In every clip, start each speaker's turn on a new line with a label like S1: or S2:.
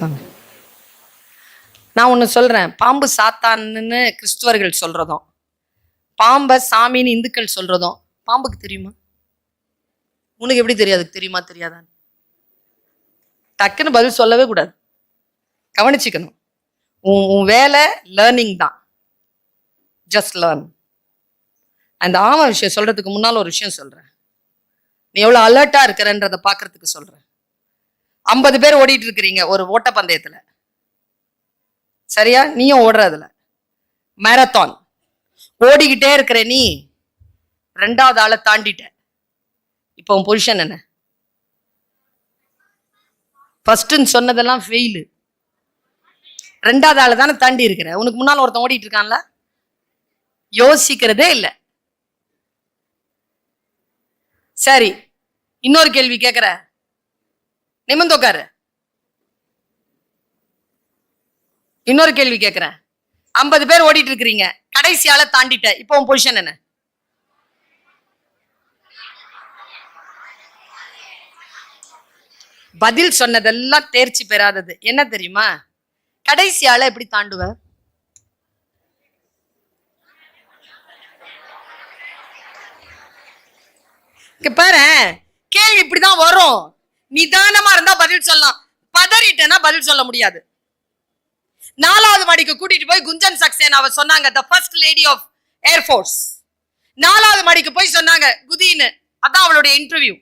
S1: சாமி நான் ஒன்று சொல்கிறேன் பாம்பு சாத்தான்னு கிறிஸ்துவர்கள் சொல்கிறதும் பாம்பை சாமின்னு இந்துக்கள் சொல்கிறதும் பாம்புக்கு தெரியுமா? உனக்கு எப்படி தெரியாது தெரியுமா தெரியாதான்னு? டக்குன்னு பதில் சொல்லவே கூடாது. கவனிச்சுக்கணும். உன் உன் வேலை லேர்னிங் தான். ஜஸ்ட் லேர்ன் அந்த ஆமா விஷயம் சொல்கிறதுக்கு முன்னால் ஒரு விஷயம் சொல்கிறேன் நீ எவ்வளோ அலர்ட்டாக இருக்கிறன்றதை பார்க்கறதுக்கு சொல்கிறேன் ஐம்பது பேர் ஓடிட்டு இருக்கிறீங்க ஒரு ஓட்டப்பந்தயத்துல. சரியா? நீயும் ஓடுறதுல. மேரத்தான் ஓடிக்கிட்டே இருக்கிற நீ ரெண்டாவது ஆளை தாண்டிட்ட. இப்போ உன் பொசிஷன் என்ன? ஃபர்ஸ்ட்னு சொன்னதெல்லாம் ஃபெயிலு ரெண்டாவது ஆளை தானே தாண்டி இருக்கிற. உனக்கு முன்னால் ஒருத்தன் ஓடிட்டு இருக்கான்ல யோசிக்கிறதே இல்லை. சரி. இன்னொரு கேள்வி கேட்குற நிமிர்ந்து உட்காரு இன்னொரு கேள்வி கேட்குறேன் ஐம்பது பேர் ஓடிட்டு இருக்கிறீங்க கடைசியால தாண்டிட்ட. இப்போ உன் பொசிஷன் என்ன? பதில் சொன்னதெல்லாம் தேர்ச்சி பெறாதது. என்ன தெரியுமா? கடைசியால எப்படி தாண்டுவ? பாரு கேள்வி இப்படிதான் வரும். நிதானமா இருந்தா பதில் சொல்லலாம். பதறிட்டேன்னா பதில் சொல்ல முடியாது. நாலாவது மாடிக்கு கூட்டிட்டு போய் குஞ்சன் சக்சேனாவை சொன்னாங்க the first lady of air force நாலாவது மாடிக்கு போய் சொன்னாங்க குதின்னு. அதான் அவளுடைய இன்டர்வியூ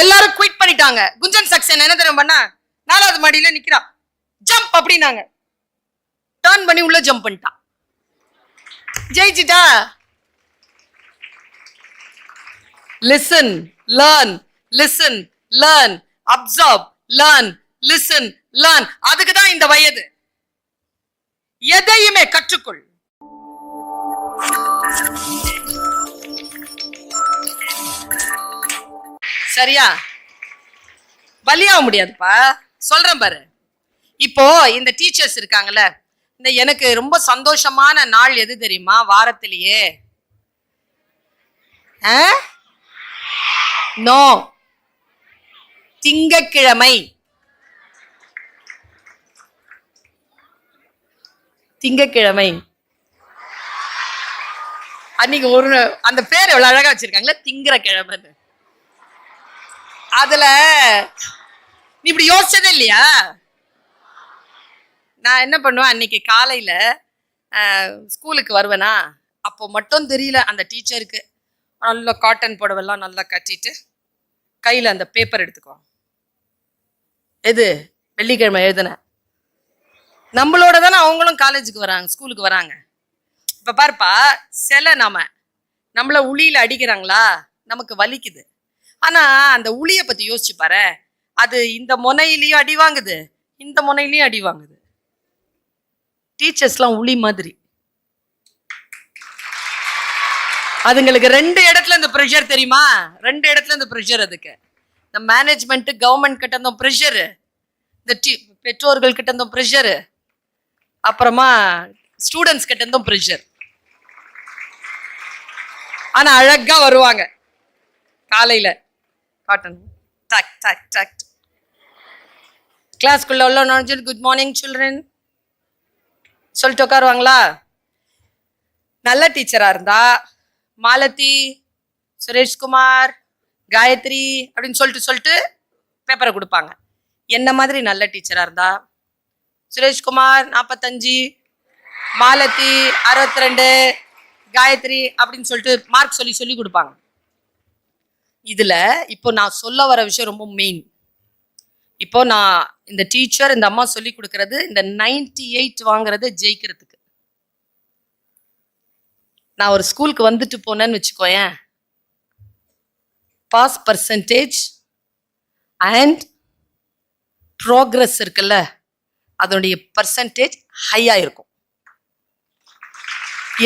S1: எல்லாரும் குயிட் பண்ணிட்டாங்க. குஞ்சன் சக்சேனா என்ன தெரியும் பண்ணா நாலாவது மாடியில நிக்கிறா. ஜம்ப் அப்படின்னாங்க. டர்ன் பண்ணி உள்ள ஜம்ப் பண்ணிட்டான் ஜெயிச்சிட்டா. Listen learn listen learn observe learn listen learn அதுக்கு தான் இந்த வயது. எதையுமே கற்றுக்கொள். சரியா? பலியாக முடியாதுப்பா. சொல்றேன் பாரு. இப்போ இந்த டீச்சர்ஸ் இருக்காங்கல்ல இந்த எனக்கு ரொம்ப சந்தோஷமான நாள் எது தெரியுமா? வாரத்திலேயே. ஆ? நோ. திங்கக்கிழமை. திங்கக்கிழமை. அன்னைக்கு ஒரு அந்த பேர் எவ்வளவு அழகா வச்சிருக்காங்களே திங்கிற கிழமைன்னு அதுல நீ இப்படி யோசிச்சதே இல்லையா? நான் என்ன பண்ணுவேன் அன்னைக்கு காலையில ஸ்கூலுக்கு வருவேனா அப்போ மட்டும் தெரியல அந்த டீச்சருக்கு. நல்ல காட்டன் புடவெல்லாம் நல்லா கட்டிட்டு கையில் அந்த பேப்பர் எடுத்துக்குவோம். எது? வெள்ளிக்கிழமை எழுதுன. நம்மளோட தானே அவங்களும் காலேஜுக்கு வராங்க ஸ்கூலுக்கு வராங்க. இப்போ பாருப்பா சில நாம நம்மளை உளியில் அடிக்கிறாங்களா? நமக்கு வலிக்குது. ஆனால் அந்த உளியை பற்றி யோசிச்சு பாரு. அது இந்த முனையிலையும் அடி வாங்குது இந்த முனையிலையும் அடி வாங்குது. டீச்சர்ஸ்லாம் உளி மாதிரி. அதுங்களுக்கு ரெண்டு இடத்துல இந்த ப்ரெஷர் தெரியுமா? ரெண்டு இடத்துல இந்த ப்ரெஷர் அதுக்கு. இந்த மேனேஜ்மெண்ட் கவர்மெண்ட் கிட்ட இருந்த ப்ரெஷர் இந்த டி பெற்றோர்கள் கிட்ட இருந்த ப்ரெஷர் அப்புறமா ஸ்டூடெண்ட்ஸ் கிட்ட இருந்தும் ப்ரெஷர் ஆனா அழகா வருவாங்க. காலையில காட்டன் டக் டக் டக் கிளாஸ்க்குள்ள உள்ள நுழைஞ்சு குட் மார்னிங் சில்ட்ரன் சொல்லிட்டு உட்காருவாங்களா? நல்ல டீச்சரா இருந்தா மாலதி சுரேஷ்குமார் காயத்ரி அப்படின்னு சொல்லிட்டு சொல்லிட்டு பேப்பரை கொடுப்பாங்க. என்ன மாதிரி நல்ல டீச்சராக இருந்தா? சுரேஷ்குமார் நாற்பத்தஞ்சு மாலதி அறுபத்தி ரெண்டு காயத்ரி அப்படின்னு சொல்லிட்டு மார்க் சொல்லி சொல்லி கொடுப்பாங்க. இதில் இப்போ நான் சொல்ல வர விஷயம் ரொம்ப மெயின் இப்போ நான் இந்த டீச்சர் இந்த அம்மா சொல்லி கொடுக்கறது இந்த 98 எயிட் வாங்குறது ஜெயிக்கிறதுக்கு. நான் ஒரு ஸ்கூலுக்கு வந்துட்டு போனேன்னு வச்சுக்கோயேன். பாஸ் பர்சன்டேஜ் அண்ட் ப்ரோக்ரஸ் இருக்குல்ல அதனுடைய பர்சன்டேஜ் ஹையா இருக்கும்.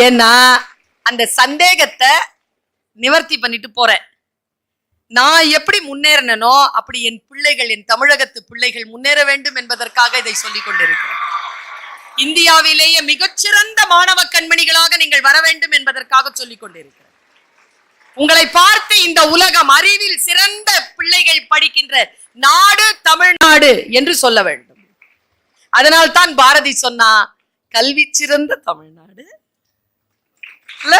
S1: ஏன்னா அந்த சந்தேகத்தை நிவர்த்தி பண்ணிட்டு போறேன். நான் எப்படி முன்னேறினனோ அப்படி என் பிள்ளைகள் என் தமிழகத்து பிள்ளைகள் முன்னேற வேண்டும் என்பதற்காக இதை சொல்லிக் கொண்டிருக்கிறேன். இந்தியாவிலேயே மிகச்சிறந்த மாணவ கண்மணிகளாக நீங்கள் வர வேண்டும் என்பதற்காக சொல்லிக் கொண்டிருக்கிறேன். உங்களை பார்த்து இந்த உலகம் அறிவில் சிறந்த பிள்ளைகள் படிக்கின்ற நாடு தமிழ்நாடு என்று சொல்ல வேண்டும். அதனால் தான் பாரதி சொன்னா கல்வி சிறந்த தமிழ்நாடு. இல்ல?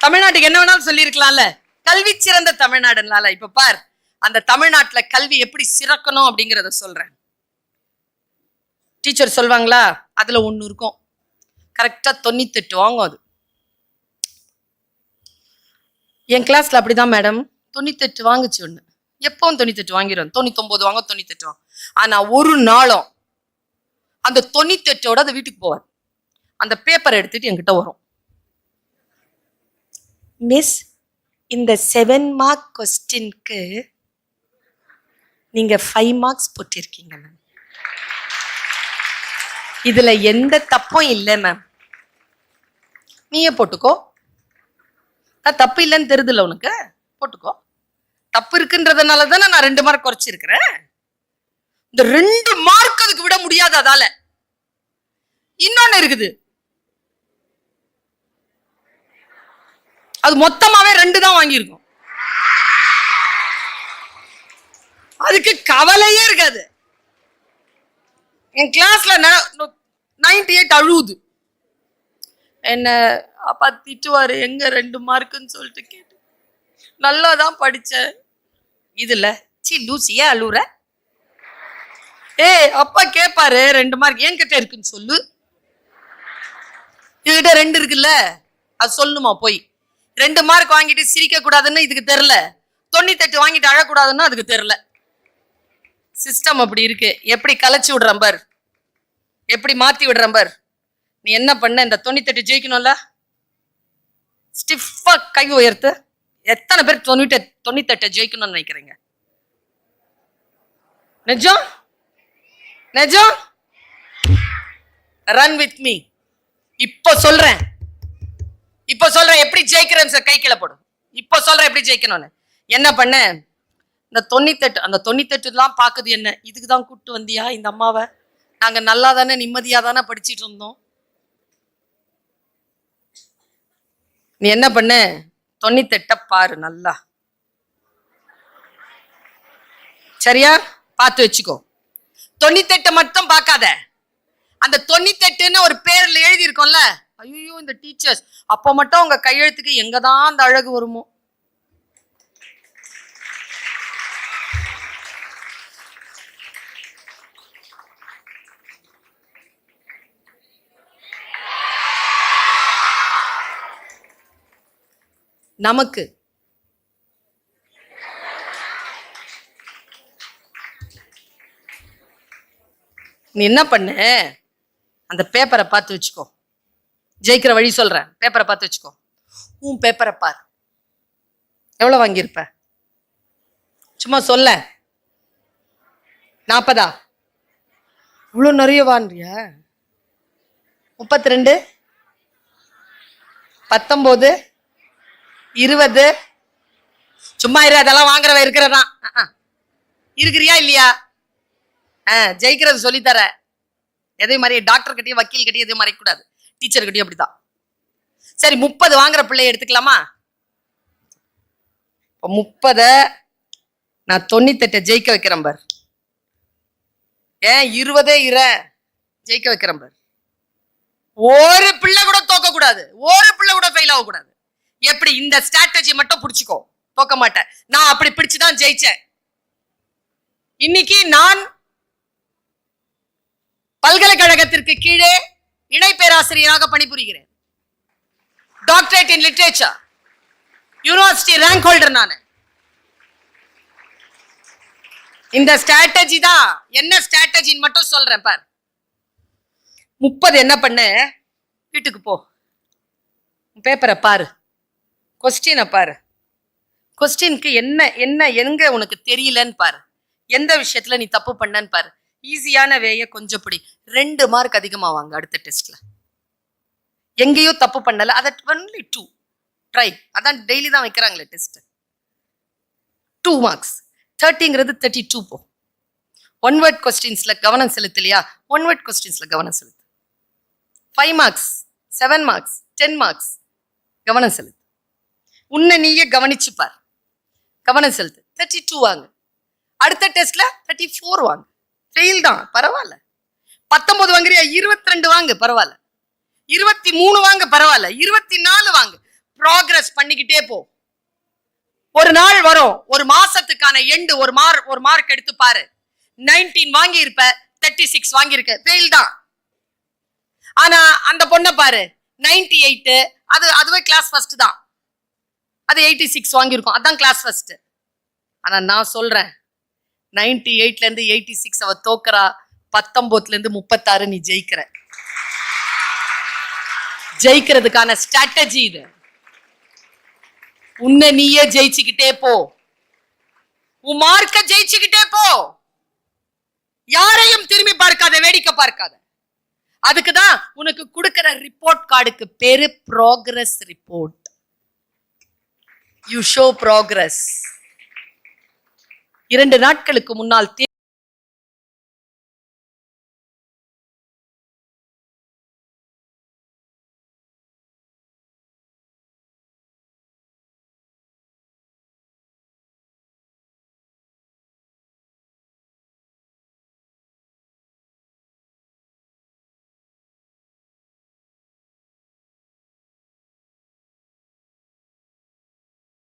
S1: தமிழ்நாட்டுக்கு என்ன வேணாலும் சொல்லியிருக்கலாம்ல. கல்வி சிறந்த தமிழ்நாடுனால இப்ப பார் அந்த தமிழ்நாட்டுல கல்வி எப்படி சிறக்கணும் அப்படிங்கிறத சொல்றேன். டீச்சர் சொல்வாங்களா? அதில் ஒன்று இருக்கும். கரெக்டாக தொண்ணூத்தெட்டு வாங்கும் அது. என் கிளாஸில் அப்படிதான் மேடம் தொண்ணூத்தெட்டு வாங்குச்சு ஒன்று எப்பவும் தொண்ணூத்தெட்டு வாங்கிடும் தொண்ணூத்தொம்பது வாங்க தொண்ணூத்தெட்டு வாங்க ஆனால் ஒரு நாளும் அந்த தொண்ணூத்தெட்டோட அது வீட்டுக்கு போவார் அந்த பேப்பர் எடுத்துட்டு என்கிட்ட வரும். மிஸ் இந்த செவன் மார்க் கொஸ்டின்க்கு நீங்கள் ஃபைவ் மார்க்ஸ் போட்டிருக்கீங்க மேம் இதுல எந்த தப்பும் இல்லை மேம் நீயே போட்டுக்கோ. நான் தப்பு இல்லைன்னு தெரியுதுல்ல உனக்கு. போட்டுக்கோ. தப்பு இருக்குன்றதுனால தானே நான் ரெண்டு மார்க் குறைச்சிருக்கிறேன். இந்த ரெண்டு மார்க் அதுக்கு விட முடியாது அதால. இன்னொன்னு இருக்குது. அது மொத்தமாவே ரெண்டு தான் வாங்கியிருக்கும். அதுக்கு கவலையே இருக்காது. என் கிளாஸ்ல நைன்டி எயிட் அழுகுது என்ன அப்பா திட்டுவாரு எங்க ரெண்டு மார்க்குன்னு சொல்லிட்டு கேட்டு. நல்லா தான் படித்தேன் இதில் சி லூசியே அழுகுற ஏய் அப்பா கேட்பாரு ரெண்டு மார்க் என்கிட்ட இருக்குன்னு சொல்லு. இதுகிட்ட ரெண்டு இருக்குல்ல அது சொல்லுமா போய். ரெண்டு மார்க் வாங்கிட்டு சிரிக்க கூடாதுன்னு இதுக்கு தெரில தொண்ணூத்தெட்டு வாங்கிட்டு அழக்கூடாதுன்னு அதுக்கு தெரில சிஸ்டம் அப்படி இருக்கு. எப்படி கலைச்சு விடுறேன் பார். எப்படி மாத்தி விடுறேன் பார். நீ என்ன பண்ண? இந்த தொண்ணூத்தெட்டு ஜெயிக்கணும்ல? ஸ்டிஃபா கை உயர்த்து. எத்தனை பேர் தொண்ணூத்தி தொண்ணூத்தெட்டை ஜெயிக்கணும்னு நினைக்கிறீங்க? நிஜம்? நிஜம்? ரன் வித் மீ இப்போ சொல்றேன். இப்போ சொல்றேன் எப்படி ஜெயிக்கிறேன் சார் கை கீழே போடும் இப்போ சொல்றேன் எப்படி ஜெயிக்கணும்னு. என்ன பண்ண? இந்த தொண்ணூத்தெட்டு அந்த தொண்ணூத்தெட்டுலாம் பார்க்குது என்ன? இதுக்கு தான் கூப்பிட்டு வந்தியா இந்த அம்மாவை? நாங்கள் நல்லா தானே நிம்மதியாக தானே படிச்சுட்டு இருந்தோம். நீ என்ன பண்ண? தொண்ணூத்தெட்ட பாரு நல்லா. சரியா? பார்த்து வச்சுக்கோ. தொண்ணூத்தெட்டை மட்டும் பார்க்காத. அந்த தொண்ணூத்தெட்டுன்னு ஒரு பேர்ல எழுதியிருக்கோம்ல. ஐயோ இந்த டீச்சர்ஸ் அப்போ மட்டும் உங்க கையெழுத்துக்கு எங்கே தான் அந்த அழகு வருமோ? நமக்கு. நீ என்ன பண்ணு? அந்த பேப்பரை பார்த்து வச்சுக்கோ. ஜெயிக்கிற வழி சொல்றேன். பேப்பரை பார்த்து வச்சுக்கோ. உன் பேப்பரை பார். எவ்வளோ வாங்கியிருப்ப? சும்மா சொல்ல. நாற்பதா இவ்வளோ நிறைய வான்றியா முப்பத்தி ரெண்டு பத்தொம்போது? இருபது சும்மா இரு அதெல்லாம் வாங்குறவ இருக்கிறதான் இருக்கிறியா இல்லையா? ஆ ஜெயிக்கிறது சொல்லித்தர. எதே மாதிரி டாக்டர் கிட்டயும் வக்கீல் கிட்டயும் எதையும் மறைக்கக்கூடாது. டீச்சர் கிட்டயும் அப்படிதான் சரி முப்பது வாங்குற பிள்ளைய எடுத்துக்கலாமா? இப்போ முப்பதை நான் தொண்ணூத்தெட்டை ஜெயிக்க வைக்கிறேன் பார். ஏன் இருபதே இர ஜெயிக்க வைக்கிறேன் பார். ஒரு பிள்ளை கூட தோக்க கூடாது ஒரு பிள்ளை கூட ஃபெயில் ஆகக்கூடாது. எப்படி இந்த ஸ்ட்ராட்டஜி மட்டும் பிடிச்சிக்கோ. போக்க மாட்டேன். நான் அப்படி பிடிச்சுதான் ஜெயிச்சேன். இன்னைக்கு நான் பல்கலைக்கழகத்திற்கு கீழே இணை பேராசிரியராக பணிபுரிகிறேன். Doctorate in literature university rank holder நான். இந்த ஸ்ட்ராட்டஜி தான் என்ன ஸ்ட்ராட்டஜின்னு மட்டும் சொல்றேன் பார். முப்பது என்ன பண்ணு? வீட்டுக்கு போ. பேப்பரை பாரு. கொஸ்டினை பாரு. கொஸ்டினுக்கு என்ன என்ன எங்க உனக்கு தெரியலன்னு பாரு. எந்த விஷயத்துல நீ தப்பு பண்ணன்னு பாரு. ஈஸியான வேய கொஞ்சம் பிடி. ரெண்டு மார்க் அதிகமாக வாங்க அடுத்த டெஸ்ட்ல எங்கேயோ தப்பு பண்ணல. அதை ஒன்லி டூ ட்ரை அதான் டெய்லி தான் வைக்கிறாங்களே டெஸ்ட் டூ மார்க்ஸ் தேர்ட்டிங்கிறது தேர்ட்டி டூ போ. ஒன் வேர்ட் கொஸ்டின்ஸ்ல கவனம் செலுத்தலையா? ஒன் வேர்ட் கொஸ்டின்ஸ்ல கவனம் செலுத்து. Five marks seven marks ten marks கவனம் செலுத்து. உன்னை நீயே கவனிச்சு பார் கவனம் செலுத்து. தேர்ட்டி டூ வாங்க. அடுத்த டெஸ்ட்ல தேர்ட்டி ஃபோர் வாங்க. ஃபெயில் தான் பரவாயில்ல. பத்தொன்பது வாங்குறியா? இருபத்தி ரெண்டு வாங்க பரவாயில்ல. இருபத்தி மூணு வாங்க பரவாயில்ல. இருபத்தி நாலு வாங்க. ப்ராக்ரஸ் பண்ணிக்கிட்டே போ. ஒரு நாள் வரும் ஒரு மாசத்துக்கான எண்டு ஒரு மார்க் ஒரு மார்க் எடுத்து பாரு. நைன்டீன் வாங்கி இருப்ப தேர்ட்டி சிக்ஸ் வாங்கியிருக்க ஃபெயில் தான். ஆனா அந்த பொண்ணை பாரு. நைன்டி எயிட்டு அது அதுவே கிளாஸ் ஃபர்ஸ்ட் தான். அது எயிட்டி சிக்ஸ் வாங்கியிருக்கோம். அதான் கிளாஸ் ஃபர்ஸ்ட் ஆனால் நான் சொல்கிறேன் நைன்டி எயிட்லேருந்து எயிட்டி சிக்ஸ் அவள் தோக்குறா பத்தொன்பதுல முப்பத்தாறு நீ ஜெயிக்கிற. ஜெயிக்கிறதுக்கான ஸ்ட்ராட்டஜி இது. உன்னை நீயே ஜெயிச்சுக்கிட்டே போ. உன் மார்க்க ஜெயிச்சுக்கிட்டே போ. யாரையும் திரும்பி பார்க்காத வேடிக்கை பார்க்காத. அதுக்கு தான் உனக்கு கொடுக்கிற ரிப்போர்ட் கார்டுக்கு பேரு progress report you show progress இரண்டு நாட்களுக்கு முன்னால்